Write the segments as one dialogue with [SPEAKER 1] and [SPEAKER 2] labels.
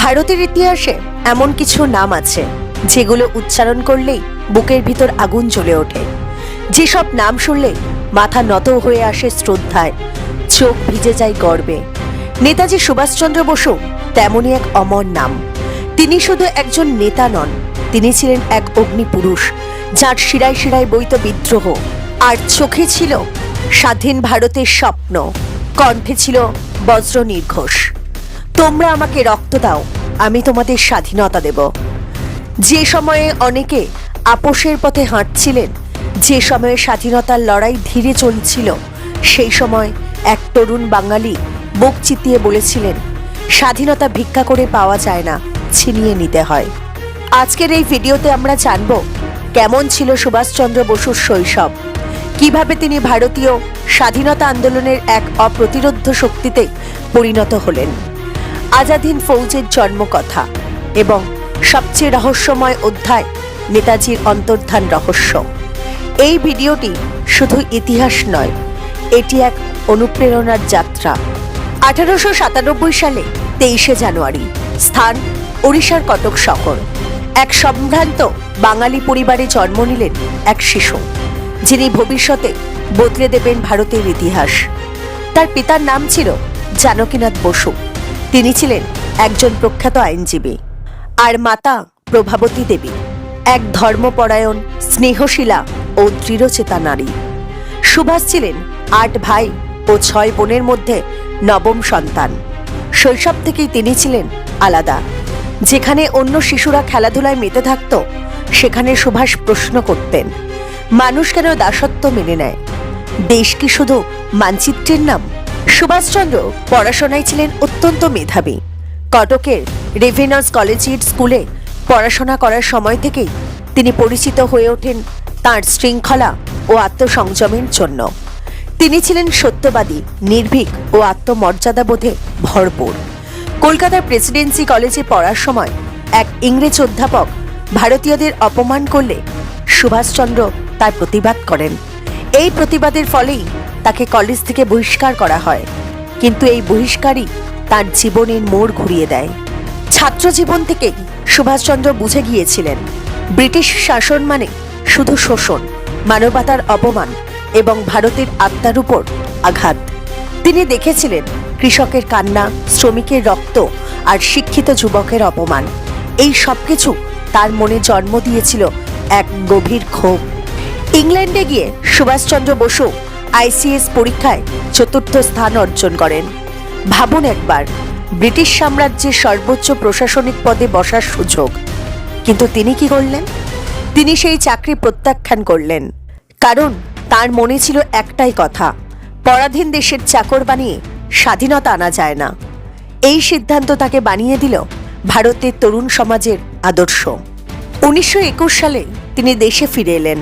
[SPEAKER 1] ভারতের ইতিহাসে এমন কিছু নাম আছে যেগুলো উচ্চারণ করলেই বুকের ভিতর আগুন জ্বলে ওঠে যেসব নাম শুনলে মাথা নত হয়ে আসে শ্রদ্ধায় চোখ ভিজে যায় গর্বে নেতাজি সুভাষচন্দ্র বসু তেমনই এক অমর নাম তিনি শুধু একজন নেতা নন তিনি ছিলেন এক অগ্নিপুরুষ যার শিরায় শিরায় বইত বিদ্রোহ আর চোখে ছিল স্বাধীন ভারতের স্বপ্ন কণ্ঠে ছিল বজ্র নির্ঘোষ তোমরা আমাকে রক্ত দাও আমি তোমাদের স্বাধীনতা দেব যে সময়ে অনেকে আপোষের পথে হাঁটছিলেন যে সময়ে স্বাধীনতার লড়াই ধীরে চলছিল সেই সময় এক তরুণ বাঙালি বুক চিতিয়ে বলেছিলেন স্বাধীনতা ভিক্ষা করে পাওয়া যায় না ছিনিয়ে নিতে হয় আজকের এই ভিডিওতে আমরা জানব কেমন ছিল সুভাষচন্দ্র বসুর শৈশব কিভাবে তিনি ভারতীয় স্বাধীনতা আন্দোলনের এক অপ্রতিরোধ্য শক্তিতে পরিণত হলেন আজাদিন ফৌজের জন্মকথা এবং সবচেয়ে রহস্যময় অধ্যায় নেতাজির অন্তর্ধান রহস্য এই ভিডিওটি শুধু ইতিহাস নয় এটি এক অনুপ্রেরণার যাত্রা আঠারোশো সাতানব্বই সালে তেইশে জানুয়ারি স্থান ওড়িশার কটক শহর এক সম্ভ্রান্ত বাঙালি পরিবারে জন্ম নিলেন এক শিশু যিনি ভবিষ্যতে বদলে দেবেন ভারতের ইতিহাস তার পিতার নাম ছিল জানকীনাথ বসু তিনি ছিলেন একজন প্রখ্যাত আইনজীবী আর মাতা প্রভাবতী দেবী এক ধর্মপরায়ণ স্নেহশীলা ও দৃঢ়চেতা নারী সুভাষ ছিলেন আট ভাই ও ছয় বোনের মধ্যে নবম সন্তান শৈশব থেকেই তিনি ছিলেন আলাদা যেখানে অন্য শিশুরা খেলাধুলায় মেতে থাকত সেখানে সুভাষ প্রশ্ন করতেন মানুষ কেন দাসত্ব মেনে নেয় দেশ কি শুধু মানচিত্রের নাম সুভাষচন্দ্র পড়াশোনায় ছিলেন অত্যন্ত মেধাবী কটকের রেভিনার্স কলেজিয়েট স্কুলে পড়াশোনা করার সময় থেকেই তিনি পরিচিত হয়ে ওঠেন তাঁর শৃঙ্খলা ও আত্মসংযমের জন্য তিনি ছিলেন সত্যবাদী নির্ভীক ও আত্মমর্যাদাবোধে ভরপুর কলকাতার প্রেসিডেন্সি কলেজে পড়ার সময় এক ইংরেজ অধ্যাপক ভারতীয়দের অপমান করলে সুভাষচন্দ্র তার প্রতিবাদ করেন এই প্রতিবাদের ফলেই তাকে কলেজ থেকে বহিষ্কার করা হয় কিন্তু এই বহিষ্কারই তার জীবনের মোড় ঘুরিয়ে দেয় ছাত্র জীবন থেকেই সুভাষচন্দ্র বুঝে গিয়েছিলেন ব্রিটিশ শাসন মানে শুধু শোষণ মানবতার অপমান এবং ভারতের আত্মার উপর আঘাত তিনি দেখেছিলেন কৃষকের কান্না শ্রমিকের রক্ত আর শিক্ষিত যুবকের অপমান এই সবকিছু তার মনে জন্ম দিয়েছিল এক গভীর ক্ষোভ ইংল্যান্ডে গিয়ে সুভাষচন্দ্র বসু আইসিএস পরীক্ষায় চতুর্থ স্থান অর্জন করেন ভাবুন একবার ব্রিটিশ সাম্রাজ্যের সর্বোচ্চ প্রশাসনিক পদে বসার সুযোগ কিন্তু তিনি কি করলেন তিনি সেই চাকরি প্রত্যাখ্যান করলেন কারণ তার মনে ছিল একটাই কথা পরাধীন দেশের চাকর বানিয়ে স্বাধীনতা আনা যায় না এই সিদ্ধান্ত তাকে বানিয়ে দিল ভারতের তরুণ সমাজের আদর্শ উনিশশো সালে তিনি দেশে ফিরে এলেন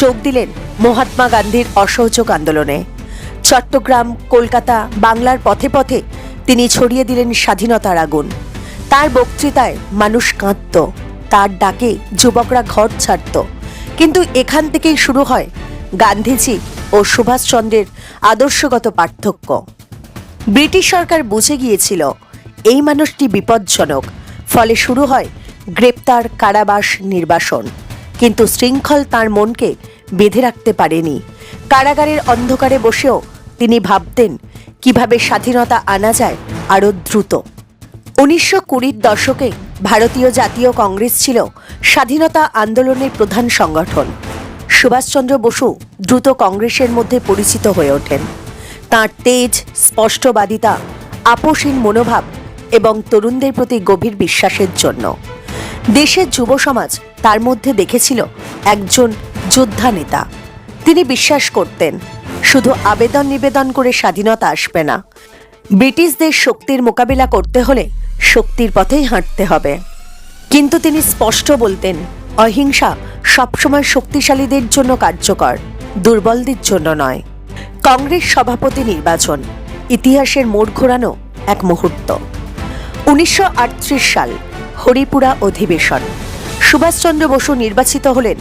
[SPEAKER 1] যোগ দিলেন মহাত্মা গান্ধীর অসহযোগ আন্দোলনে চট্টগ্রাম কলকাতা বাংলার পথে পথে তিনি ছড়িয়ে দিলেন স্বাধীনতার আগুন তার বক্তৃতায় মানুষ কাঁদত তার ডাকে যুবকরা ঘর ছাড়ত কিন্তু এখান থেকেই শুরু হয় গান্ধীজি ও সুভাষচন্দ্রের আদর্শগত পার্থক্য ব্রিটিশ সরকার বুঝে গিয়েছিল এই মানুষটি বিপজ্জনক ফলে শুরু হয় গ্রেপ্তার কারাবাস নির্বাসন কিন্তু শৃঙ্খল তার মনকে বেঁধে রাখতে পারেনি কারাগারের অন্ধকারে বসেও তিনি ভাবতেন কিভাবে স্বাধীনতা আনা যায় আরও দ্রুত উনিশশো কুড়ির দশকে ভারতীয় জাতীয় কংগ্রেস ছিল স্বাধীনতা আন্দোলনের প্রধান সংগঠন সুভাষচন্দ্র বসু দ্রুত কংগ্রেসের মধ্যে পরিচিত হয়ে ওঠেন তাঁর তেজ স্পষ্টবাদিতা আপোষহীন মনোভাব এবং তরুণদের প্রতি গভীর বিশ্বাসের জন্য দেশের যুব সমাজ তার মধ্যে দেখেছিল একজন যোদ্ধা নেতা তিনি বিশ্বাস করতেন শুধু আবেদন নিবেদন করে স্বাধীনতা আসবে না ব্রিটিশদের শক্তির মোকাবিলা করতে হলে শক্তির পথেই হাঁটতে হবে কিন্তু তিনি স্পষ্ট বলতেন অহিংসা সবসময় শক্তিশালীদের জন্য কার্যকর দুর্বলদের জন্য নয় কংগ্রেস সভাপতি নির্বাচন ইতিহাসের মোড় ঘোরানো এক মুহূর্ত উনিশশো সাল হরিপুরা অধিবেশন সুভাষচন্দ্র বসু নির্বাচিত হলেন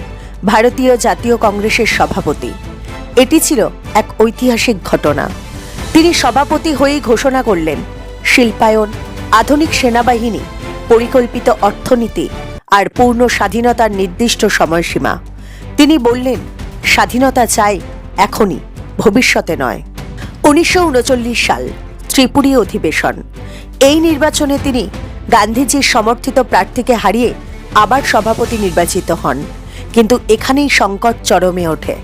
[SPEAKER 1] ভারতীয় জাতীয় কংগ্রেসের সভাপতি এটি ছিল এক ঐতিহাসিক ঘটনা তিনি সভাপতি হয়েই ঘোষণা করলেন শিল্পায়ন আধুনিক সেনাবাহিনী পরিকল্পিত অর্থনীতি আর পূর্ণ স্বাধীনতার নির্দিষ্ট সময়সীমা তিনি বললেন স্বাধীনতা চাই এখনই ভবিষ্যতে নয় উনিশশো সাল ত্রিপুরী অধিবেশন এই নির্বাচনে তিনি গান্ধীজির সমর্থিত প্রার্থীকে হারিয়ে আবার সভাপতি নির্বাচিত হন কিন্তু এখানেই সংকট চরমে ওঠে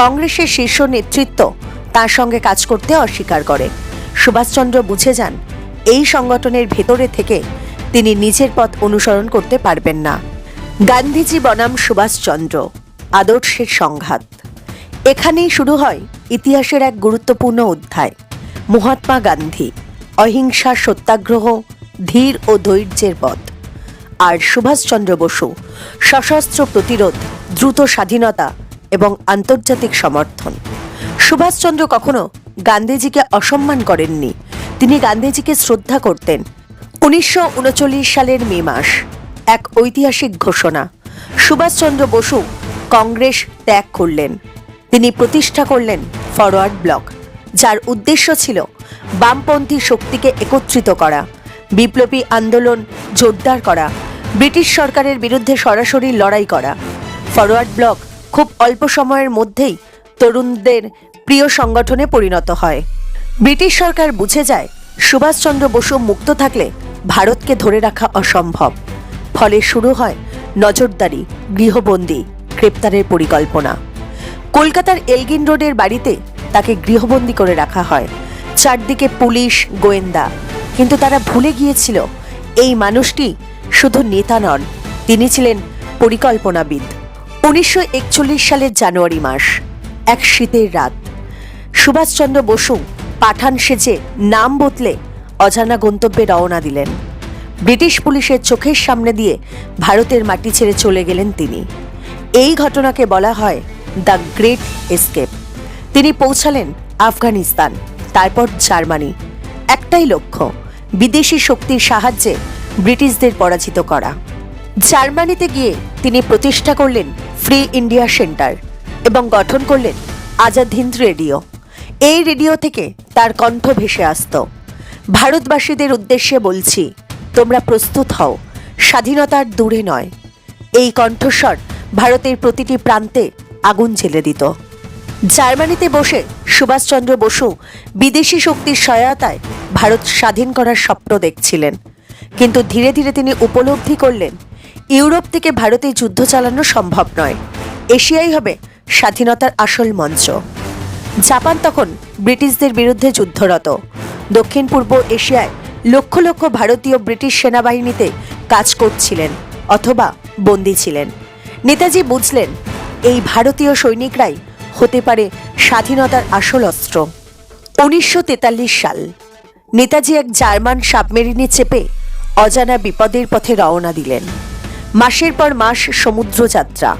[SPEAKER 1] কংগ্রেসের শীর্ষ নেতৃত্ব তার সঙ্গে কাজ করতে অস্বীকার করে সুভাষচন্দ্র বুঝে যান এই সংগঠনের ভেতরে থেকে তিনি নিজের পথ অনুসরণ করতে পারবেন না গান্ধীজি বনাম সুভাষচন্দ্র আদর্শের সংঘাত এখানেই শুরু হয় ইতিহাসের এক গুরুত্বপূর্ণ অধ্যায় মহাত্মা গান্ধী অহিংসা সত্যাগ্রহ ধীর ও ধৈর্যের পথ আর সুভাষচন্দ্র বসু সশস্ত্র প্রতিরোধ দ্রুত স্বাধীনতা এবং আন্তর্জাতিক সমর্থন সুভাষচন্দ্র কখনো গান্ধীজিকে অসম্মান করেননি তিনি গান্ধীজিকে শ্রদ্ধা করতেন উনিশশো সালের মে মাস এক ঐতিহাসিক ঘোষণা সুভাষচন্দ্র বসু কংগ্রেস ত্যাগ করলেন তিনি প্রতিষ্ঠা করলেন ফরওয়ার্ড ব্লক যার উদ্দেশ্য ছিল বামপন্থী শক্তিকে একত্রিত করা বিপ্লবী আন্দোলন জোরদার করা ব্রিটিশ সরকারের বিরুদ্ধে সরাসরি লড়াই করা ফরওয়ার্ড ব্লক খুব অল্প সময়ের মধ্যেই তরুণদের প্রিয় সংগঠনে পরিণত হয় ব্রিটিশ সরকার বুঝে যায় সুভাষচন্দ্র বসু মুক্ত থাকলে ভারতকে ধরে রাখা অসম্ভব ফলে শুরু হয় নজরদারি গৃহবন্দী গ্রেপ্তারের পরিকল্পনা কলকাতার এলগিন রোডের বাড়িতে তাকে গৃহবন্দী করে রাখা হয় চারদিকে পুলিশ গোয়েন্দা কিন্তু তারা ভুলে গিয়েছিল এই মানুষটি শুধু নেতা নন তিনি ছিলেন পরিকল্পনাবিদ উনিশশো সালের জানুয়ারি মাস এক শীতের রাত সুভাষচন্দ্র বসু পাঠান সেজে নাম বদলে অজানা গন্তব্যে রওনা দিলেন ব্রিটিশ পুলিশের চোখের সামনে দিয়ে ভারতের মাটি ছেড়ে চলে গেলেন তিনি এই ঘটনাকে বলা হয় দ্য গ্রেট এস্কেপ তিনি পৌঁছালেন আফগানিস্তান তারপর জার্মানি একটাই লক্ষ্য বিদেশি শক্তির সাহায্যে ব্রিটিশদের পরাজিত করা জার্মানিতে গিয়ে তিনি প্রতিষ্ঠা করলেন ফ্রি ইন্ডিয়া সেন্টার এবং গঠন করলেন আজাদ হিন্দ রেডিও এই রেডিও থেকে তার কণ্ঠ ভেসে আসত ভারতবাসীদের উদ্দেশ্যে বলছি তোমরা প্রস্তুত হও স্বাধীনতার দূরে নয় এই কণ্ঠস্বর ভারতের প্রতিটি প্রান্তে আগুন ঝেলে দিত জার্মানিতে বসে সুভাষচন্দ্র বসু বিদেশি শক্তির সহায়তায় ভারত স্বাধীন করার স্বপ্ন দেখছিলেন কিন্তু ধীরে ধীরে তিনি উপলব্ধি করলেন ইউরোপ থেকে ভারতে যুদ্ধ চালানো সম্ভব নয় এশিয়াই হবে স্বাধীনতার আসল মঞ্চ জাপান তখন ব্রিটিশদের বিরুদ্ধে যুদ্ধরত দক্ষিণ পূর্ব এশিয়ায় লক্ষ লক্ষ ভারতীয় ব্রিটিশ সেনাবাহিনীতে কাজ করছিলেন অথবা বন্দী ছিলেন নেতাজি বুঝলেন এই ভারতীয় সৈনিকরাই হতে পারে স্বাধীনতার আসল অস্ত্র উনিশশো সাল নেতাজি এক জার্মান সাবমেরিনে চেপে অজানা বিপদের পথে রওনা দিলেন মাসের পর মাস সমুদ্র যাত্রা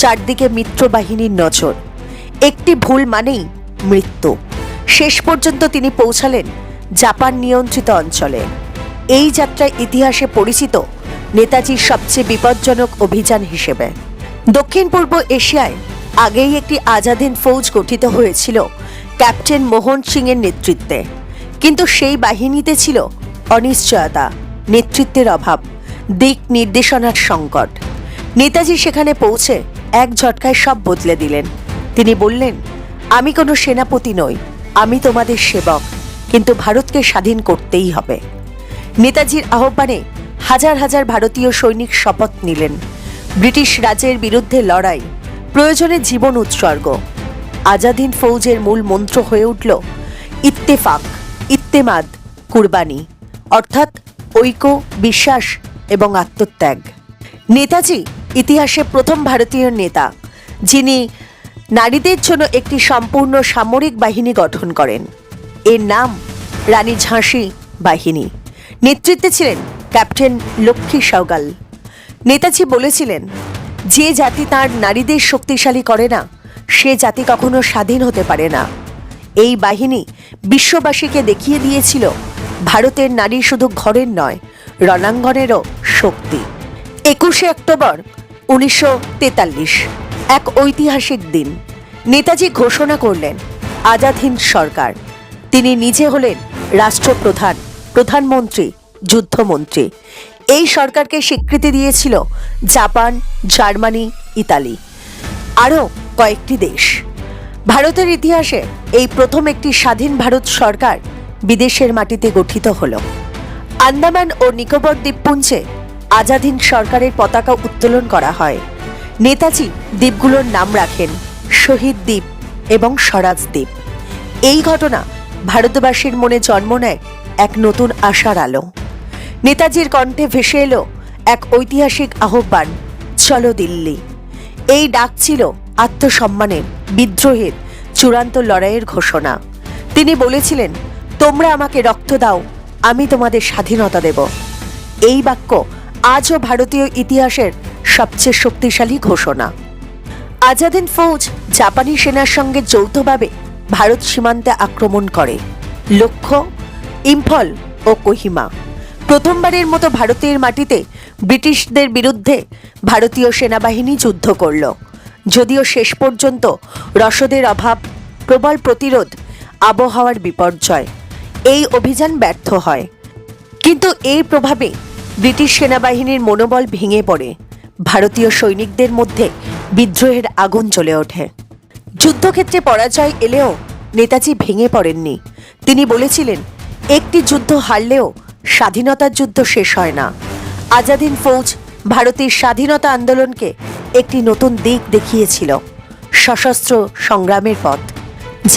[SPEAKER 1] চারদিকে মিত্রবাহিনীর নজর একটি ভুল মানেই মৃত্যু শেষ পর্যন্ত তিনি পৌঁছালেন জাপান নিয়ন্ত্রিত অঞ্চলে এই যাত্রায় ইতিহাসে পরিচিত নেতাজির সবচেয়ে বিপজ্জনক অভিযান হিসেবে দক্ষিণ পূর্ব এশিয়ায় আগেই একটি আজাদিন ফৌজ গঠিত হয়েছিল ক্যাপ্টেন মোহন সিংয়ের নেতৃত্বে কিন্তু সেই বাহিনীতে ছিল অনিশ্চয়তা নেতৃত্বের অভাব দিক নির্দেশনার সংকট নেতাজি সেখানে পৌঁছে এক ঝটকায় সব বদলে দিলেন তিনি বললেন আমি কোনো সেনাপতি নই আমি তোমাদের সেবক কিন্তু ভারতকে স্বাধীন করতেই হবে নেতাজির আহ্বানে হাজার হাজার ভারতীয় সৈনিক শপথ নিলেন ব্রিটিশ রাজের বিরুদ্ধে লড়াই প্রয়োজনে জীবন উৎসর্গ আজাদিন ফৌজের মূল মন্ত্র হয়ে উঠল ইত্তেফাক ইত্তেমাদ কুরবানি অর্থাৎ ঐক্য বিশ্বাস এবং আত্মত্যাগ নেতাজি ইতিহাসে প্রথম ভারতীয় নেতা যিনি নারীদের জন্য একটি সম্পূর্ণ সামরিক বাহিনী গঠন করেন এর নাম রানী ঝাঁসি বাহিনী নেতৃত্বে ছিলেন ক্যাপ্টেন লক্ষ্মী সওগাল নেতাজি বলেছিলেন যে জাতি তার নারীদের শক্তিশালী করে না সে জাতি কখনো স্বাধীন হতে পারে না এই বাহিনী বিশ্ববাসীকে দেখিয়ে দিয়েছিল ভারতের নারী শুধু ঘরের নয় রণাঙ্গনেরও শক্তি একুশে অক্টোবর উনিশশো এক ঐতিহাসিক দিন নেতাজি ঘোষণা করলেন আজাদ হিন্দ সরকার তিনি নিজে হলেন রাষ্ট্রপ্রধান প্রধানমন্ত্রী যুদ্ধমন্ত্রী এই সরকারকে স্বীকৃতি দিয়েছিল জাপান জার্মানি ইতালি আরও কয়েকটি দেশ ভারতের ইতিহাসে এই প্রথম একটি স্বাধীন ভারত সরকার বিদেশের মাটিতে গঠিত হল আন্দামান ও নিকোবর দ্বীপপুঞ্জে আজাদিন সরকারের পতাকা উত্তোলন করা হয় নেতাজি দ্বীপগুলোর নাম রাখেন শহীদ দ্বীপ এবং স্বরাজ দ্বীপ এই ঘটনা ভারতবাসীর মনে জন্ম নেয় এক নতুন আশার আলো নেতাজির কণ্ঠে ভেসে এলো এক ঐতিহাসিক আহ্বান চলো দিল্লি এই ডাক ছিল আত্মসম্মানের বিদ্রোহের চূড়ান্ত লড়াইয়ের ঘোষণা তিনি বলেছিলেন তোমরা আমাকে রক্ত দাও আমি তোমাদের স্বাধীনতা দেব এই বাক্য আজও ভারতীয় ইতিহাসের সবচেয়ে শক্তিশালী ঘোষণা আজাদিন ফৌজ জাপানি সেনার সঙ্গে যৌথভাবে ভারত সীমান্তে আক্রমণ করে লক্ষ্য ইম্ফল ও কোহিমা প্রথমবারের মতো ভারতের মাটিতে ব্রিটিশদের বিরুদ্ধে ভারতীয় সেনাবাহিনী যুদ্ধ করল যদিও শেষ পর্যন্ত রসদের অভাব প্রবল প্রতিরোধ আবহাওয়ার বিপর্যয় এই অভিযান ব্যর্থ হয় কিন্তু এর প্রভাবে ব্রিটিশ সেনাবাহিনীর মনোবল ভেঙে পড়ে ভারতীয় সৈনিকদের মধ্যে বিদ্রোহের আগুন চলে ওঠে যুদ্ধক্ষেত্রে পরাজয় এলেও নেতাজি ভেঙে পড়েননি তিনি বলেছিলেন একটি যুদ্ধ হারলেও স্বাধীনতার যুদ্ধ শেষ হয় না আজাদিন ফৌজ ভারতের স্বাধীনতা আন্দোলনকে একটি নতুন দিক দেখিয়েছিল সশস্ত্র সংগ্রামের পথ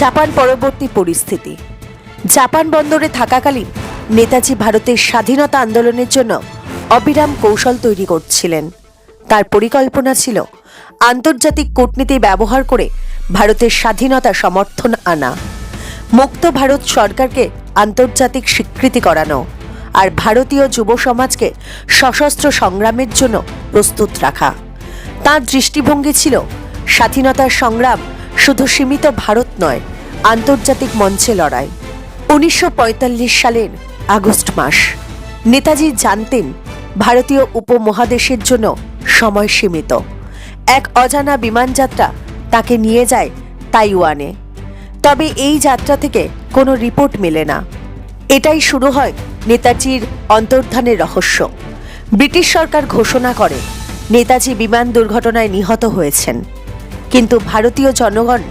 [SPEAKER 1] জাপান পরবর্তী পরিস্থিতি জাপান বন্দরে থাকাকালীন নেতাজি ভারতের স্বাধীনতা আন্দোলনের জন্য অবিরাম কৌশল তৈরি করছিলেন তার পরিকল্পনা ছিল আন্তর্জাতিক কূটনীতি ব্যবহার করে ভারতের স্বাধীনতা সমর্থন আনা মুক্ত ভারত সরকারকে আন্তর্জাতিক স্বীকৃতি করানো আর ভারতীয় যুব সমাজকে সশস্ত্র সংগ্রামের জন্য প্রস্তুত রাখা তার দৃষ্টিভঙ্গি ছিল স্বাধীনতার সংগ্রাম শুধু সীমিত ভারত নয় আন্তর্জাতিক মঞ্চে লড়াই উনিশশো সালের আগস্ট মাস নেতাজি জানতেন ভারতীয় উপমহাদেশের জন্য সময় সীমিত এক অজানা বিমানযাত্রা তাকে নিয়ে যায় তাইওয়ানে তবে এই যাত্রা থেকে কোনো রিপোর্ট মেলে না এটাই শুরু হয় নেতাজির অন্তর্ধানের রহস্য ব্রিটিশ সরকার ঘোষণা করে নেতাজি বিমান দুর্ঘটনায় নিহত হয়েছেন কিন্তু ভারতীয় জনগণ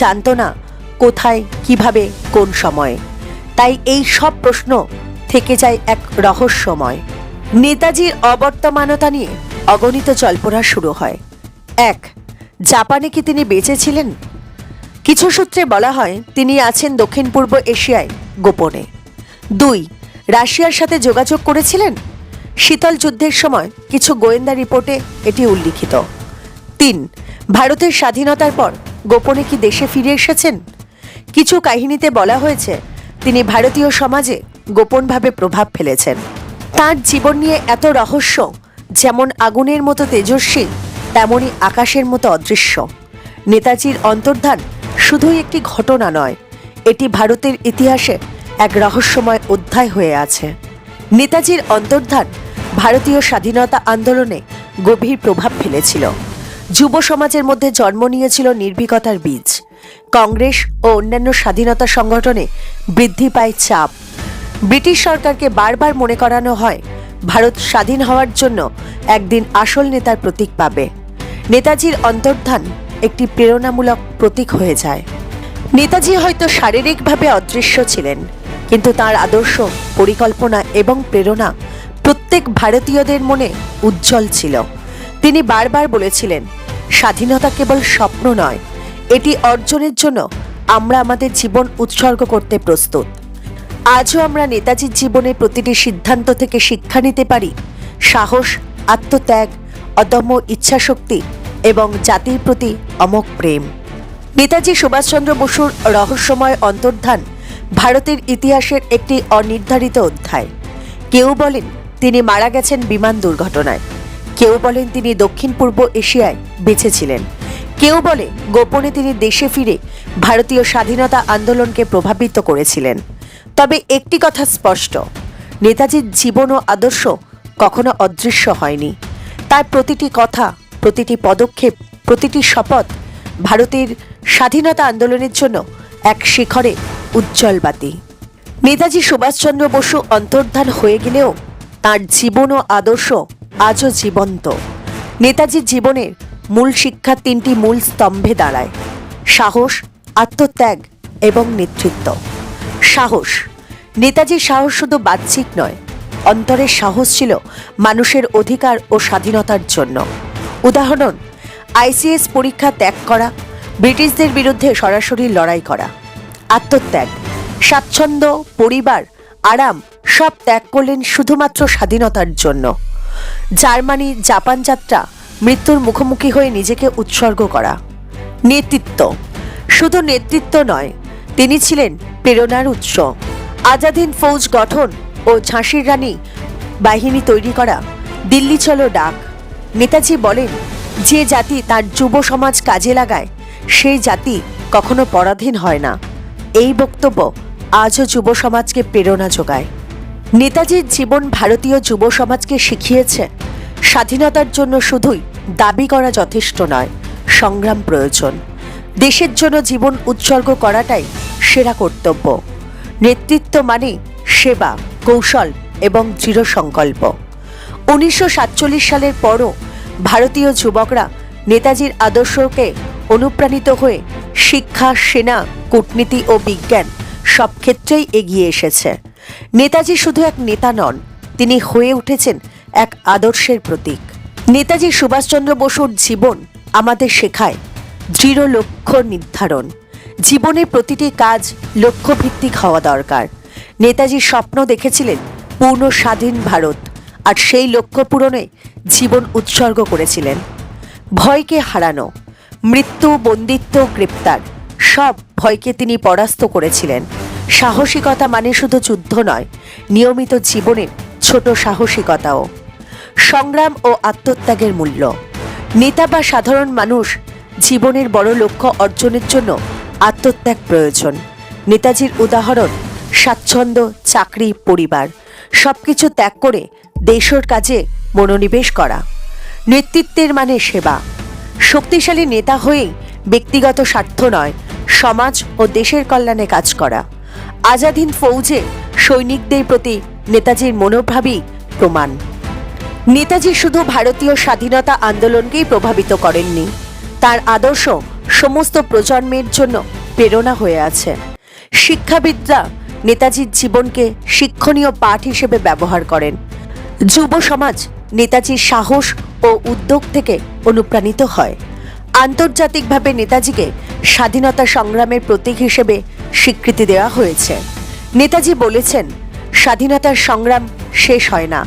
[SPEAKER 1] জানত না কোথায় কিভাবে কোন সময়ে তাই এই সব প্রশ্ন থেকে যায় এক রহস্যময় নেতাজির অবর্তমানতা নিয়ে অগণিত জল্পনা শুরু হয় এক জাপানে কি তিনি বেঁচে ছিলেন কিছু সূত্রে বলা হয় তিনি আছেন দক্ষিণ পূর্ব এশিয়ায় গোপনে দুই রাশিয়ার সাথে যোগাযোগ করেছিলেন শীতল যুদ্ধের সময় কিছু গোয়েন্দা রিপোর্টে এটি উল্লিখিত তিন ভারতের স্বাধীনতার পর গোপনে কি দেশে ফিরে এসেছেন কিছু কাহিনীতে বলা হয়েছে তিনি ভারতীয় সমাজে গোপনভাবে প্রভাব ফেলেছেন তার জীবন নিয়ে এত রহস্য যেমন আগুনের মতো তেজস্বী তেমনই আকাশের মতো অদৃশ্য নেতাজির অন্তর্ধান শুধুই একটি ঘটনা নয় এটি ভারতের ইতিহাসে এক রহস্যময় অধ্যায় হয়ে আছে নেতাজির অন্তর্ধান ভারতীয় স্বাধীনতা আন্দোলনে গভীর প্রভাব ফেলেছিল যুব সমাজের মধ্যে জন্ম নিয়েছিল নির্ভীকতার বীজ কংগ্রেস ও অন্যান্য স্বাধীনতা সংগঠনে বৃদ্ধি পায় চাপ ব্রিটিশ সরকারকে বারবার মনে করানো হয় ভারত স্বাধীন হওয়ার জন্য একদিন আসল নেতার প্রতীক পাবে নেতাজির অন্তর্ধান একটি প্রেরণামূলক প্রতীক হয়ে যায় নেতাজি হয়তো শারীরিকভাবে অদৃশ্য ছিলেন কিন্তু তার আদর্শ পরিকল্পনা এবং প্রেরণা প্রত্যেক ভারতীয়দের মনে উজ্জ্বল ছিল তিনি বারবার বলেছিলেন স্বাধীনতা কেবল স্বপ্ন নয় এটি অর্জনের জন্য আমরা আমাদের জীবন উৎসর্গ করতে প্রস্তুত আজও আমরা নেতাজির জীবনের প্রতিটি সিদ্ধান্ত থেকে শিক্ষা নিতে পারি সাহস আত্মত্যাগ অদম্য ইচ্ছাশক্তি এবং জাতির প্রতি অমক প্রেম নেতাজি সুভাষচন্দ্র বসুর রহস্যময় অন্তর্ধান ভারতের ইতিহাসের একটি অনির্ধারিত অধ্যায় কেউ বলেন তিনি মারা গেছেন বিমান দুর্ঘটনায় কেউ বলেন তিনি দক্ষিণ পূর্ব এশিয়ায় বেঁচেছিলেন কেউ বলে গোপনে তিনি দেশে ফিরে ভারতীয় স্বাধীনতা আন্দোলনকে প্রভাবিত করেছিলেন তবে একটি কথা স্পষ্ট নেতাজির জীবন ও আদর্শ কখনো অদৃশ্য হয়নি তার প্রতিটি কথা প্রতিটি পদক্ষেপ প্রতিটি শপথ ভারতের স্বাধীনতা আন্দোলনের জন্য এক শিখরে উজ্জ্বল বাতি নেতাজি সুভাষচন্দ্র বসু অন্তর্ধান হয়ে গেলেও তার জীবন ও আদর্শ আজও জীবন্ত নেতাজির জীবনের মূল শিক্ষার তিনটি মূল স্তম্ভে দাঁড়ায় সাহস আত্মত্যাগ এবং নেতৃত্ব সাহস নেতাজির সাহস শুধু বাহ্যিক নয় অন্তরের সাহস ছিল মানুষের অধিকার ও স্বাধীনতার জন্য উদাহরণ আইসিএস পরীক্ষা ত্যাগ করা ব্রিটিশদের বিরুদ্ধে সরাসরি লড়াই করা আত্মত্যাগ স্বাচ্ছন্দ্য পরিবার আরাম সব ত্যাগ করলেন শুধুমাত্র স্বাধীনতার জন্য জার্মানি জাপান যাত্রা মৃত্যুর মুখোমুখি হয়ে নিজেকে উৎসর্গ করা নেতৃত্ব শুধু নেতৃত্ব নয় তিনি ছিলেন প্রেরণার উৎস আজাদিন ফৌজ গঠন ও ঝাঁসির রানী বাহিনী তৈরি করা দিল্লি চলো ডাক নেতাজি বলেন যে জাতি তার যুব সমাজ কাজে লাগায় সেই জাতি কখনো পরাধীন হয় না এই বক্তব্য আজও যুব সমাজকে প্রেরণা যোগায় নেতাজির জীবন ভারতীয় যুব সমাজকে শিখিয়েছে স্বাধীনতার জন্য শুধুই দাবি করা যথেষ্ট নয় সংগ্রাম প্রয়োজন দেশের জন্য জীবন উৎসর্গ করাটাই সেরা কর্তব্য নেতৃত্ব মানে সেবা কৌশল এবং দৃঢ় সংকল্প উনিশশো সালের পরও ভারতীয় যুবকরা নেতাজির আদর্শকে অনুপ্রাণিত হয়ে শিক্ষা সেনা কূটনীতি ও বিজ্ঞান সব ক্ষেত্রেই এগিয়ে এসেছে নেতাজি শুধু এক নেতা নন তিনি হয়ে উঠেছেন এক আদর্শের প্রতীক নেতাজি সুভাষচন্দ্র বসুর জীবন আমাদের শেখায় দৃঢ় লক্ষ্য নির্ধারণ জীবনের প্রতিটি কাজ লক্ষ্যভিত্তিক হওয়া দরকার নেতাজি স্বপ্ন দেখেছিলেন পূর্ণ স্বাধীন ভারত আর সেই লক্ষ্য পূরণে জীবন উৎসর্গ করেছিলেন ভয়কে হারানো মৃত্যু বন্দিত্ব গ্রেপ্তার সব ভয়কে তিনি পরাস্ত করেছিলেন সাহসিকতা মানে শুধু যুদ্ধ নয় নিয়মিত জীবনের ছোট সাহসিকতাও সংগ্রাম ও আত্মত্যাগের মূল্য নেতা বা সাধারণ মানুষ জীবনের বড় লক্ষ্য অর্জনের জন্য আত্মত্যাগ প্রয়োজন নেতাজির উদাহরণ স্বাচ্ছন্দ্য চাকরি পরিবার সব কিছু ত্যাগ করে দেশের কাজে মনোনিবেশ করা নেতৃত্বের মানে সেবা শক্তিশালী নেতা হয়েই ব্যক্তিগত স্বার্থ নয় সমাজ ও দেশের কল্যাণে কাজ করা আজাদিন ফৌজে সৈনিকদের প্রতি নেতাজির মনোভাবই প্রমাণ নেতাজি শুধু ভারতীয় স্বাধীনতা আন্দোলনকেই প্রভাবিত করেননি তার আদর্শ সমস্ত প্রজন্মের জন্য প্রেরণা হয়ে আছে শিক্ষাবিদরা নেতাজির জীবনকে শিক্ষণীয় পাঠ হিসেবে ব্যবহার করেন যুব সমাজ নেতাজির সাহস ও উদ্যোগ থেকে অনুপ্রাণিত হয় আন্তর্জাতিকভাবে নেতাজিকে স্বাধীনতা সংগ্রামের প্রতীক হিসেবে স্বীকৃতি দেওয়া হয়েছে নেতাজি বলেছেন স্বাধীনতার সংগ্রাম শেষ হয় না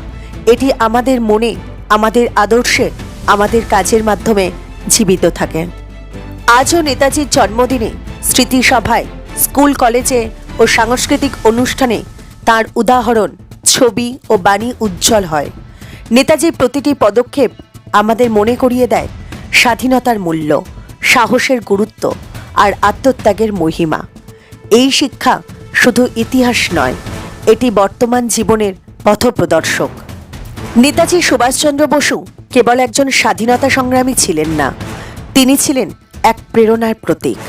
[SPEAKER 1] এটি আমাদের মনে আমাদের আদর্শে আমাদের কাজের মাধ্যমে জীবিত থাকে আজও নেতাজির জন্মদিনে স্মৃতিসভায় স্কুল কলেজে ও সাংস্কৃতিক অনুষ্ঠানে তার উদাহরণ ছবি ও বাণী উজ্জ্বল হয় নেতাজির প্রতিটি পদক্ষেপ আমাদের মনে করিয়ে দেয় স্বাধীনতার মূল্য সাহসের গুরুত্ব আর আত্মত্যাগের মহিমা এই শিক্ষা শুধু ইতিহাস নয় এটি বর্তমান জীবনের পথপ্রদর্শক নেতাজি সুভাষচন্দ্র বসু কেবল একজন স্বাধীনতা সংগ্রামী ছিলেন না তিনি ছিলেন এক প্রেরণার প্রতীক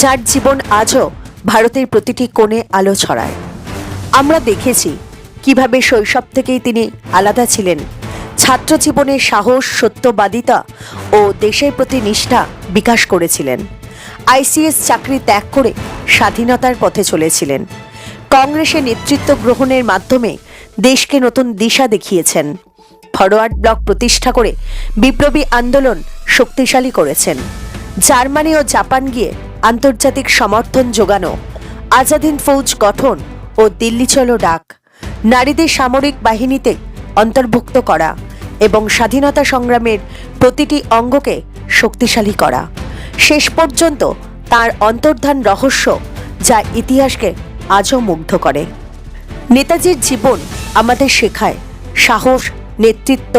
[SPEAKER 1] যার জীবন আজও ভারতের প্রতিটি কোণে আলো ছড়ায় আমরা দেখেছি কিভাবে শৈশব থেকেই তিনি আলাদা ছিলেন ছাত্র জীবনে সাহস সত্যবাদিতা ও দেশের প্রতি নিষ্ঠা বিকাশ করেছিলেন আইসিএস চাকরি ত্যাগ করে স্বাধীনতার পথে চলেছিলেন কংগ্রেসে নেতৃত্ব গ্রহণের মাধ্যমে দেশকে নতুন দিশা দেখিয়েছেন ফরওয়ার্ড ব্লক প্রতিষ্ঠা করে বিপ্লবী আন্দোলন শক্তিশালী করেছেন জার্মানি ও জাপান গিয়ে আন্তর্জাতিক সমর্থন যোগানো আজাদিন ফৌজ গঠন ও দিল্লি চলো ডাক নারীদের সামরিক বাহিনীতে অন্তর্ভুক্ত করা এবং স্বাধীনতা সংগ্রামের প্রতিটি অঙ্গকে শক্তিশালী করা শেষ পর্যন্ত তার অন্তর্ধান রহস্য যা ইতিহাসকে আজও মুগ্ধ করে নেতাজির জীবন আমাদের শেখায় সাহস নেতৃত্ব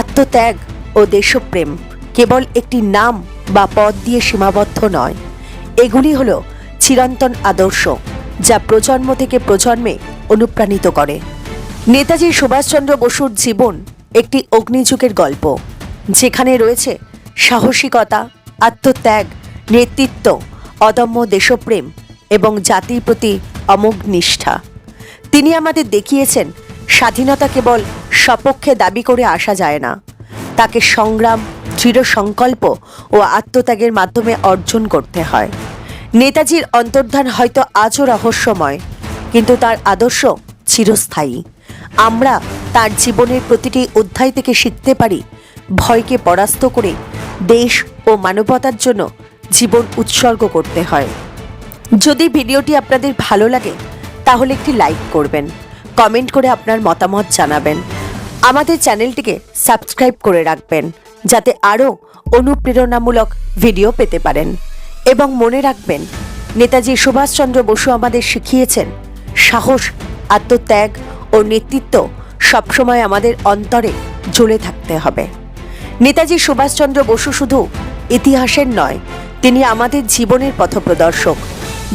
[SPEAKER 1] আত্মত্যাগ ও দেশপ্রেম কেবল একটি নাম বা পদ দিয়ে সীমাবদ্ধ নয় এগুলি হল চিরন্তন আদর্শ যা প্রজন্ম থেকে প্রজন্মে অনুপ্রাণিত করে নেতাজি সুভাষচন্দ্র বসুর জীবন একটি অগ্নিযুগের গল্প যেখানে রয়েছে সাহসিকতা আত্মত্যাগ নেতৃত্ব অদম্য দেশপ্রেম এবং জাতির প্রতি অমোঘ নিষ্ঠা তিনি আমাদের দেখিয়েছেন স্বাধীনতা কেবল সপক্ষে দাবি করে আসা যায় না তাকে সংগ্রাম দৃঢ় সংকল্প ও আত্মত্যাগের মাধ্যমে অর্জন করতে হয় নেতাজির অন্তর্ধান হয়তো আজও রহস্যময় কিন্তু তার আদর্শ চিরস্থায়ী আমরা তার জীবনের প্রতিটি অধ্যায় থেকে শিখতে পারি ভয়কে পরাস্ত করে দেশ ও মানবতার জন্য জীবন উৎসর্গ করতে হয় যদি ভিডিওটি আপনাদের ভালো লাগে তাহলে একটি লাইক করবেন কমেন্ট করে আপনার মতামত জানাবেন আমাদের চ্যানেলটিকে সাবস্ক্রাইব করে রাখবেন যাতে আরও অনুপ্রেরণামূলক ভিডিও পেতে পারেন এবং মনে রাখবেন নেতাজি সুভাষচন্দ্র বসু আমাদের শিখিয়েছেন সাহস আত্মত্যাগ ও নেতৃত্ব সবসময় আমাদের অন্তরে জ্বলে থাকতে হবে নেতাজি সুভাষচন্দ্র বসু শুধু ইতিহাসের নয় তিনি আমাদের জীবনের পথপ্রদর্শক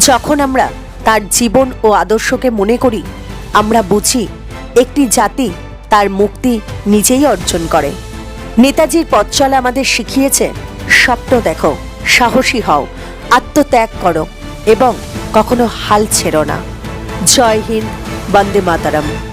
[SPEAKER 1] যখন আমরা তার জীবন ও আদর্শকে মনে করি আমরা বুঝি একটি জাতি তার মুক্তি নিজেই অর্জন করে নেতাজির পথ আমাদের শিখিয়েছে স্বপ্ন দেখো সাহসী হও আত্মত্যাগ করো এবং কখনো হাল ছেড়ো না জয় হিন্দ বন্দে মাতারাম